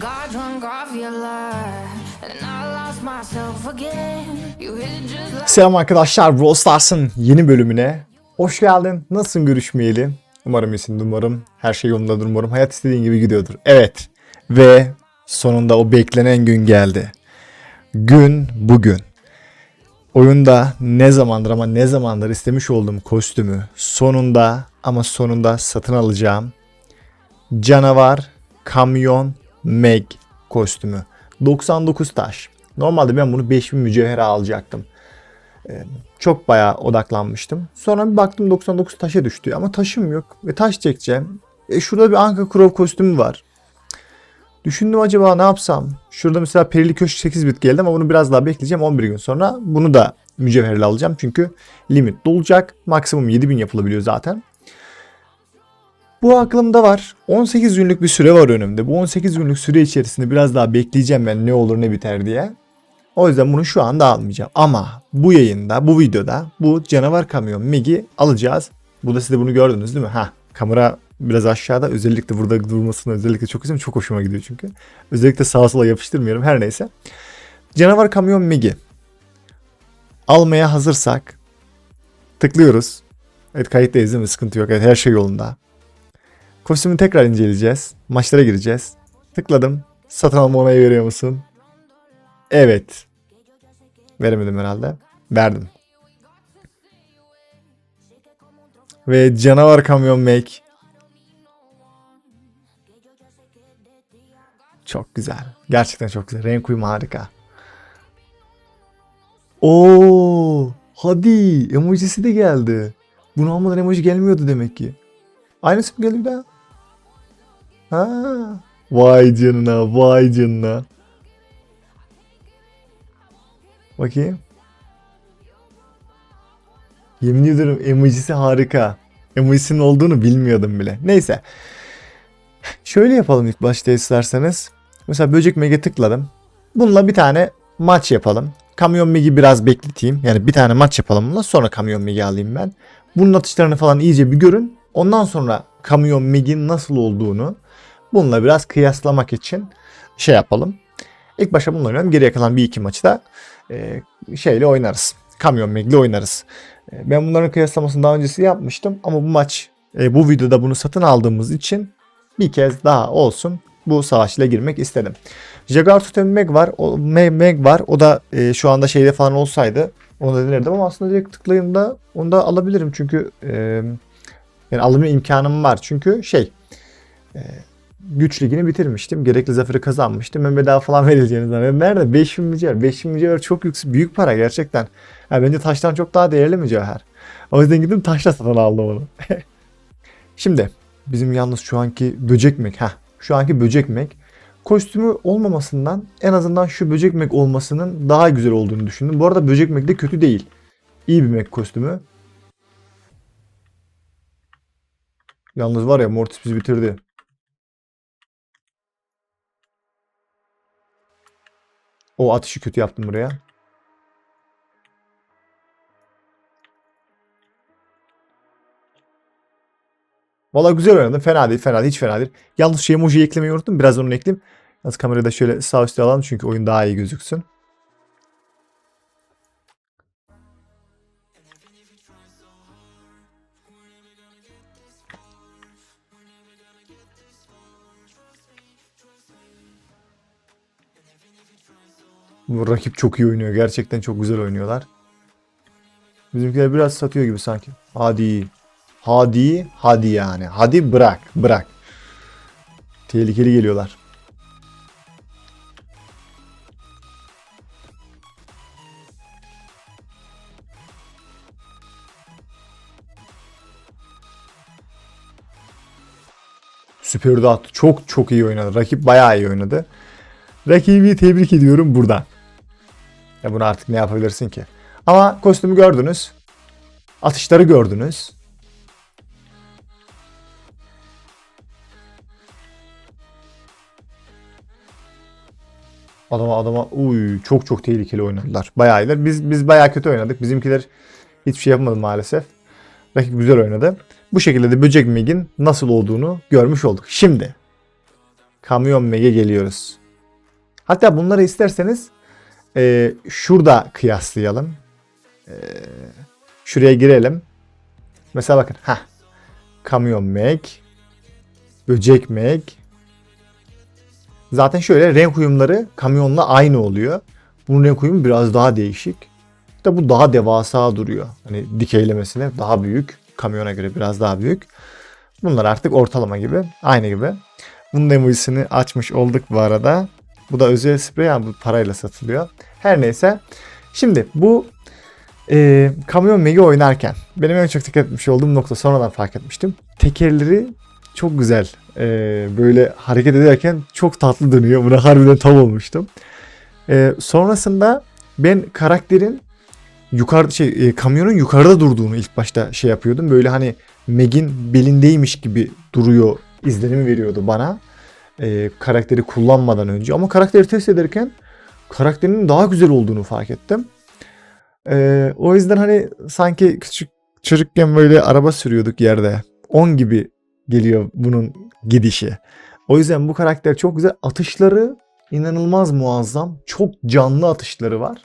Got drunk off your lie, and I lost myself again. Selam arkadaşlar Brawl yeni bölümüne hoş geldin. Nasılsın görüşmeyeli? Umarım iyisin, umarım her şey yolundadır, umarım hayat istediğin gibi gidiyordur. Evet ve sonunda o beklenen gün geldi. Gün bugün. Oyunda ne zamandır ama ne zamandır istemiş olduğum kostümü sonunda ama sonunda satın alacağım. Canavar Kamyon Meg kostümü. 99 taş. Normalde ben bunu 5000 mücevhere alacaktım çok bayağı odaklanmıştım. Sonra bir baktım 99 taşa düştü ama taşım yok ve taş çekeceğim. E şurada bir Anka Crow kostümü var. Düşündüm acaba ne yapsam? Şurada mesela Perili Köşk 8 bit geldi ama bunu biraz daha bekleyeceğim 11 gün sonra. Bunu da mücevherle alacağım çünkü limit dolacak. Maksimum 7000 yapılabiliyor zaten. Bu aklımda var. 18 günlük bir süre var önümde. Bu 18 günlük süre içerisinde biraz daha bekleyeceğim ben ne olur ne biter diye. O yüzden bunu şu anda almayacağım. Ama bu yayında, bu videoda bu canavar kamyon Meg'i alacağız. Bu da siz de bunu gördünüz değil mi? Ha, kamera biraz aşağıda. Özellikle burada durmasını özellikle çok istiyorum. Çok hoşuma gidiyor çünkü. Özellikle sağa sola yapıştırmıyorum. Her neyse. Canavar kamyon Meg'i almaya hazırsak tıklıyoruz. Evet kayıttayız değil mi? Sıkıntı yok. Evet her şey yolunda. Kostümü tekrar inceleyeceğiz. Maçlara gireceğiz. Tıkladım. Satın alma onayı veriyor musun? Evet. Veremedim herhalde. Verdim. Ve canavar kamyon make. Çok güzel. Gerçekten çok güzel. Renk uyumu harika. Oo, hadi emojisi de geldi. Bunu almadan emoji gelmiyordu demek ki. Aynısı mı geldi bir daha? Ha. Vay canına, vay canına. Bakayım. Yemin ediyorum emojisi harika. Emojisinin olduğunu bilmiyordum bile. Neyse. Şöyle yapalım ilk başta isterseniz. Mesela böcek mege tıkladım. Bununla bir tane maç yapalım. Kamyon megi biraz bekleteyim. Yani bir tane maç yapalım bununla. Sonra kamyon megi alayım ben. Bunun atışlarını falan iyice bir görün. Ondan sonra kamyon megin nasıl olduğunu bununla biraz kıyaslamak için şey yapalım. İlk başta bununla oynayalım. Geriye kalan bir iki maçı da e, şeyle oynarız. Kamyon Meg'le oynarız. E, ben bunların kıyaslamasını daha öncesi yapmıştım ama bu maç e, bu videoda bunu satın aldığımız için bir kez daha olsun bu savaşla girmek istedim. Jaguar Totem Meg var. O, Meg, Meg var. O da e, şu anda şeyde falan olsaydı onu da denerdim ama aslında direkt tıklayayım da onu da alabilirim çünkü e, yani alım imkanım var. Çünkü şey e, güç ligini bitirmiştim. Gerekli zaferi kazanmıştım. Ben bedava falan verileceğini zannediyorum. Nerede? 5000 mücevher. 5000 mücevher çok yüksek. Büyük para gerçekten. Yani bence taştan çok daha değerli mücevher. O yüzden gidip taşla satın aldım onu. Şimdi bizim yalnız şu anki böcek mek. Heh, şu anki böcek mek. Kostümü olmamasından en azından şu böcek mek olmasının daha güzel olduğunu düşündüm. Bu arada böcek mek de kötü değil. İyi bir mek kostümü. Yalnız var ya Mortis bizi bitirdi. O atışı kötü yaptım buraya. Valla güzel oynadım. Fena değil, fena değil, hiç fena değil. Yalnız şey emoji eklemeyi unuttum. Biraz onu ekleyeyim. Yalnız kamerayı da şöyle sağ üstte alalım çünkü oyun daha iyi gözüksün. Bu rakip çok iyi oynuyor. Gerçekten çok güzel oynuyorlar. Bizimkiler biraz satıyor gibi sanki. Hadi. Hadi. Hadi yani. Hadi bırak. Bırak. Tehlikeli geliyorlar. Süper attı. Çok çok iyi oynadı. Rakip bayağı iyi oynadı. Rakibi tebrik ediyorum buradan. Ya bunu artık ne yapabilirsin ki? Ama kostümü gördünüz. Atışları gördünüz. Adama adama uy çok çok tehlikeli oynadılar. Bayağı iyiler. Biz biz bayağı kötü oynadık. Bizimkiler hiçbir şey yapamadı maalesef. Rakip güzel oynadı. Bu şekilde de Böcek Meg'in nasıl olduğunu görmüş olduk. Şimdi Kamyon Meg'e geliyoruz. Hatta bunları isterseniz e, şurada kıyaslayalım. E, şuraya girelim. Mesela bakın. ha Kamyon Meg. Böcek Meg. Zaten şöyle renk uyumları kamyonla aynı oluyor. Bunun renk uyumu biraz daha değişik. Da bu daha devasa duruyor. Hani dikeylemesine daha büyük. Kamyona göre biraz daha büyük. Bunlar artık ortalama gibi. Aynı gibi. Bunun emojisini açmış olduk bu arada. Bu da özel sprey yani bu parayla satılıyor. Her neyse. Şimdi bu e, Kamyon Megi oynarken benim en çok dikkat etmiş olduğum nokta sonradan fark etmiştim. Tekerleri çok güzel. E, böyle hareket ederken çok tatlı dönüyor. Buna harbiden tav olmuştum. E, sonrasında ben karakterin yukarıda şey e, kamyonun yukarıda durduğunu ilk başta şey yapıyordum. Böyle hani Meg'in belindeymiş gibi duruyor izlenimi veriyordu bana. E, karakteri kullanmadan önce. Ama karakteri test ederken karakterinin daha güzel olduğunu fark ettim. E, o yüzden hani sanki küçük çocukken böyle araba sürüyorduk yerde. 10 gibi geliyor bunun gidişi. O yüzden bu karakter çok güzel. Atışları inanılmaz muazzam. Çok canlı atışları var.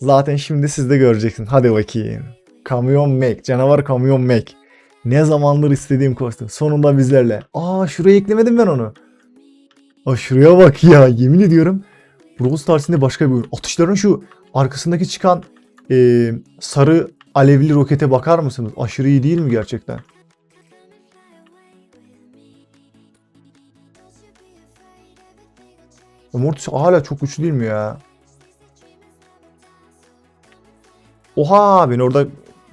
Zaten şimdi siz de göreceksin. Hadi bakayım. Kamyon Mac. Canavar Kamyon Mac. Ne zamandır istediğim kostüm. Sonunda bizlerle. Aa şuraya eklemedim ben onu. Aa şuraya bak ya. Yemin ediyorum. Brawl Stars'ın başka bir oyun. Atışların şu arkasındaki çıkan e, sarı alevli rokete bakar mısınız? Aşırı iyi değil mi gerçekten? Mortis hala çok güçlü değil mi ya? Oha beni orada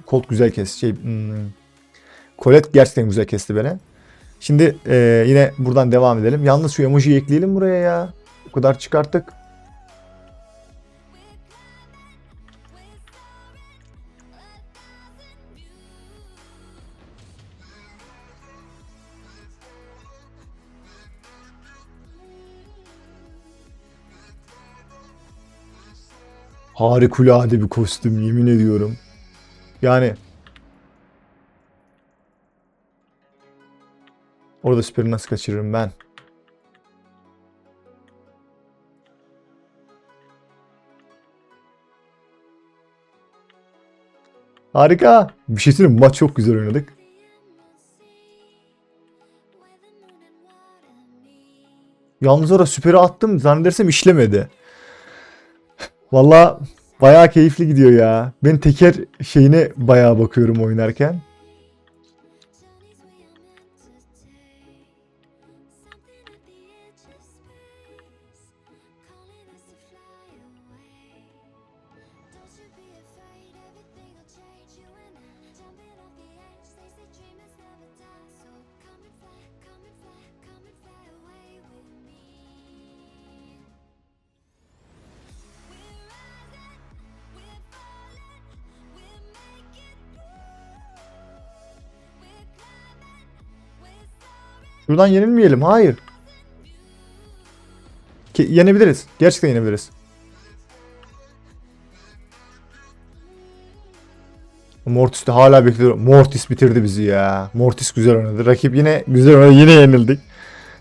Colt güzel kesti. Şey, hmm. Colette gerçekten güzel kesti beni. Şimdi e, yine buradan devam edelim. Yalnız şu emojiyi ekleyelim buraya ya. O kadar çıkarttık. Harikulade bir kostüm yemin ediyorum. Yani Orada süperi nasıl kaçırırım ben? Harika. Bir şey söyleyeyim? Maç çok güzel oynadık. Yalnız orada süperi attım zannedersem işlemedi. Valla bayağı keyifli gidiyor ya. Ben teker şeyine bayağı bakıyorum oynarken. Şuradan yenilmeyelim. Hayır. Ki, yenebiliriz. Gerçekten yenebiliriz. Mortis de hala bekliyor. Mortis bitirdi bizi ya. Mortis güzel oynadı. Rakip yine güzel oynadı. Yine yenildik.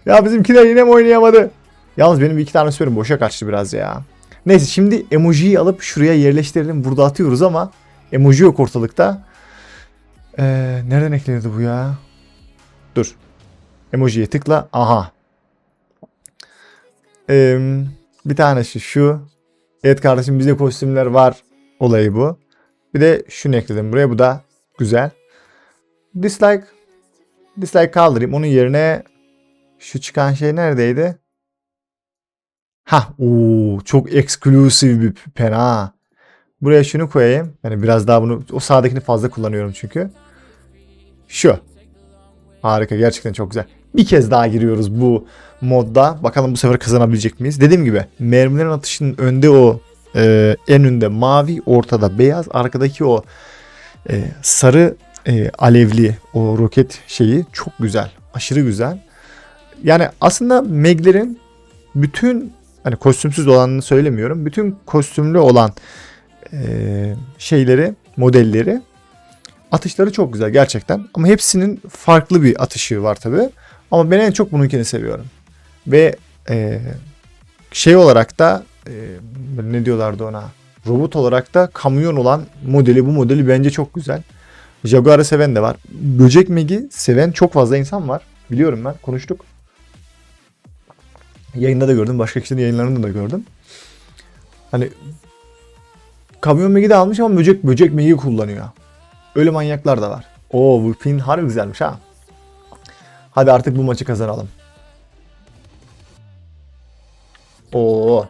Ya bizimkiler yine mi oynayamadı? Yalnız benim iki tane süperim boşa kaçtı biraz ya. Neyse şimdi emojiyi alıp şuraya yerleştirelim. Burada atıyoruz ama emoji yok ortalıkta. Ee, nereden ekleniyordu bu ya? Dur. Emojiye tıkla. Aha. Ee, bir tanesi şu. Evet kardeşim bizde kostümler var. Olayı bu. Bir de şunu ekledim buraya. Bu da güzel. Dislike. Dislike kaldırayım. Onun yerine şu çıkan şey neredeydi? Ha, ooo çok eksklusif bir pen ha. Buraya şunu koyayım. Yani biraz daha bunu o sağdakini fazla kullanıyorum çünkü. Şu. Harika gerçekten çok güzel. Bir kez daha giriyoruz bu modda. Bakalım bu sefer kazanabilecek miyiz? Dediğim gibi mermilerin atışının önde o e, en önde mavi, ortada beyaz, arkadaki o e, sarı e, alevli o roket şeyi çok güzel. Aşırı güzel. Yani aslında Meg'lerin bütün hani kostümsüz olanını söylemiyorum. Bütün kostümlü olan e, şeyleri, modelleri atışları çok güzel gerçekten. Ama hepsinin farklı bir atışı var tabi. Ama ben en çok bununkini seviyorum. Ve e, şey olarak da e, ne diyorlardı ona? Robot olarak da kamyon olan modeli bu modeli bence çok güzel. Jaguar'ı seven de var. Böcek Meg'i seven çok fazla insan var. Biliyorum ben konuştuk. Yayında da gördüm. Başka kişilerin yayınlarında da gördüm. Hani kamyon Meg'i de almış ama böcek böcek Meg'i kullanıyor. Öyle manyaklar da var. Oo bu pin harbi güzelmiş ha. Hadi artık bu maçı kazanalım. Oo.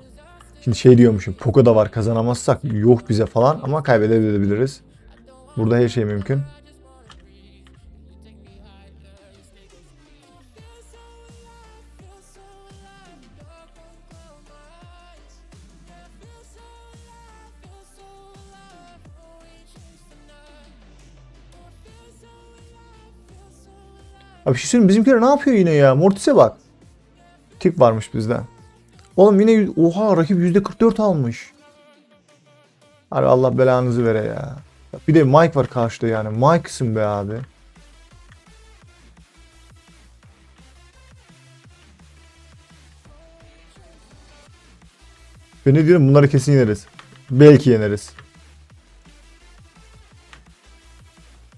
Şimdi şey diyormuşum. Poco da var kazanamazsak yok bize falan ama kaybedebiliriz. Burada her şey mümkün. Abi bir şey söyleyeyim bizimkiler ne yapıyor yine ya? Mortis'e bak. Tip varmış bizde. Oğlum yine oha rakip %44 almış. Abi Allah belanızı vere ya. Bir de Mike var karşıda yani. Mike'sın be abi. Ben ne diyorum bunları kesin yeneriz. Belki yeneriz.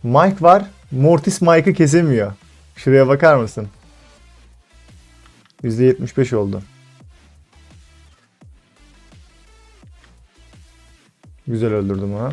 Mike var. Mortis Mike'ı kesemiyor. Şuraya bakar mısın? %75 oldu. Güzel öldürdüm ha.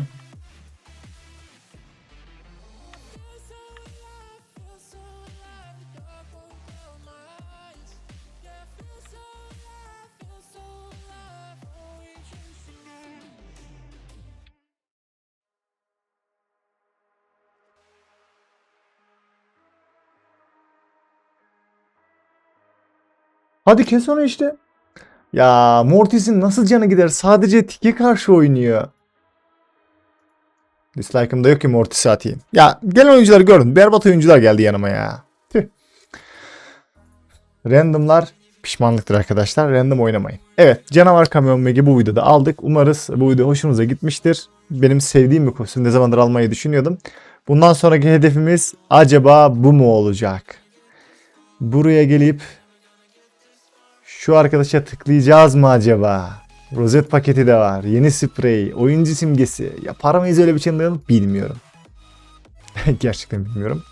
Hadi kes onu işte. Ya Mortis'in nasıl canı gider? Sadece tike karşı oynuyor. Dislike'ım da yok ki Mortis'i atayım. Ya gelen oyuncuları gördüm. Berbat oyuncular geldi yanıma ya. Tüh. Randomlar pişmanlıktır arkadaşlar. Random oynamayın. Evet canavar kamyon Meg'i bu videoda aldık. Umarız bu video hoşunuza gitmiştir. Benim sevdiğim bir kostüm. Ne zamandır almayı düşünüyordum. Bundan sonraki hedefimiz acaba bu mu olacak? Buraya gelip şu arkadaşa tıklayacağız mı acaba? Rozet paketi de var. Yeni sprey, oyuncu simgesi. Yapar mıyız öyle bir şey bilmiyorum. Gerçekten bilmiyorum.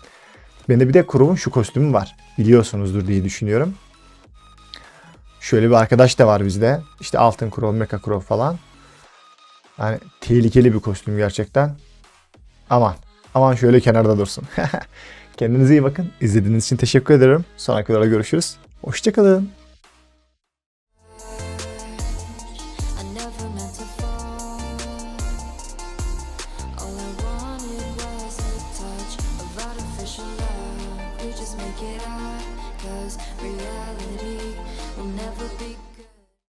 Bende bir de Crow'un şu kostümü var. Biliyorsunuzdur diye düşünüyorum. Şöyle bir arkadaş da var bizde. İşte altın Crow, Mecha Crow falan. Yani tehlikeli bir kostüm gerçekten. Aman. Aman şöyle kenarda dursun. Kendinize iyi bakın. İzlediğiniz için teşekkür ederim. Sonraki videoda görüşürüz. Hoşçakalın.